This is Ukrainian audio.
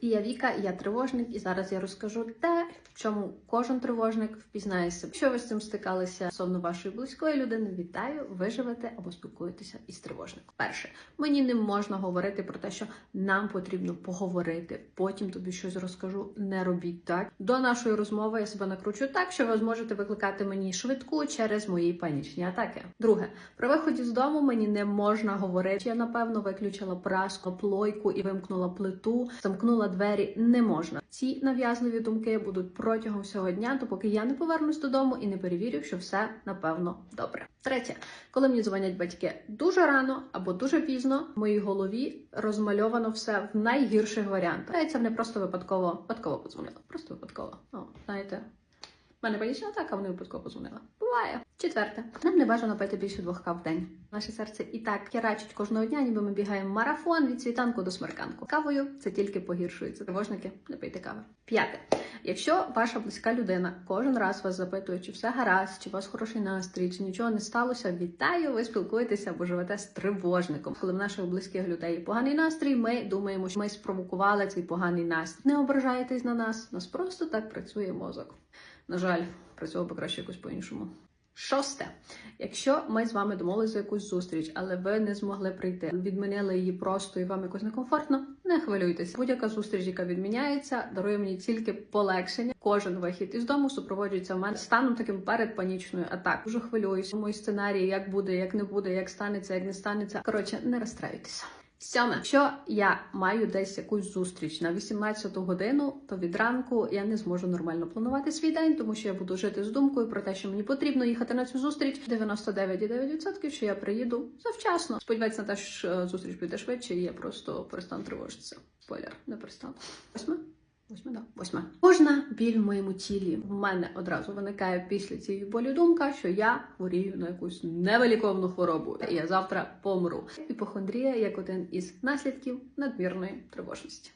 і я Віка, і я тривожник, і зараз я розкажу те, в чому кожен тривожник впізнає себе. Якщо ви з цим стикалися стосовно вашої близької людини, вітаю, ви живете або спілкуєтеся із тривожником. Перше, мені не можна говорити про те, що нам потрібно поговорити. Потім тобі щось розкажу. Не робіть так. До нашої розмови я себе накручу так, що ви зможете викликати мені швидку через мої панічні атаки. Друге, при виході з дому мені не можна говорити. Я напевно виключила праску, плойку і вимкнула плиту, замкнула двері. Не можна. Ці нав'язливі думки будуть протягом всього дня, допоки я не повернусь додому і не перевірю, що все напевно добре. Третє, коли мені дзвонять батьки дуже рано або дуже пізно, в моїй голові розмальовано все в найгірших варіантах. Це не просто випадково випадково подзвонила, Просто випадково. О, знаєте. Мене панічна атака, вони випадково подзвонила. Буває. Четверте, нам не бажано пити більше двох кав в день. Наше серце і так керачить кожного дня, ніби ми бігаємо марафон від світанку до смерканку. Кавою це тільки погіршується. Тривожники, не пийте кави. П'яте. Якщо ваша близька людина кожен раз вас запитує, чи все гаразд, чи у вас хороший настрій, чи нічого не сталося, вітаю, ви спілкуєтеся або живете з тривожником. Коли в наших близьких людей поганий настрій, ми думаємо, що ми спровокували цей поганий настрій. Не ображайтесь на нас, нас просто так працює мозок. На жаль, працював би краще якось по-іншому. Шосте, якщо ми з вами домовилися за якусь зустріч, але ви не змогли прийти, відмінили її просто і вам якось некомфортно, не хвилюйтеся. Будь-яка зустріч, яка відміняється, дарує мені тільки полегшення. Кожен вихід із дому супроводжується в мене станом таким перед панічною атакою. Дуже хвилююся. Мої сценарії, як буде, як не буде, як станеться, як не станеться. Коротше, не розстраюйтеся. Сьоме, якщо я маю десь якусь зустріч на 18 годину, то від ранку я не зможу нормально планувати свій день, тому що я буду жити з думкою про те, що мені потрібно їхати на цю зустріч. 99,9% що я приїду завчасно. Сподіваюся на те, що е, зустріч буде швидше, і я просто перестану тривожитися. Спойлер, не перестану. Восьме. Восьме, да, восьма. Кожна біль в моєму тілі в мене одразу виникає після цієї болі думка, що я хворію на якусь невеликовну хворобу, і я завтра помру. Іпохондрія як один із наслідків надмірної тривожності.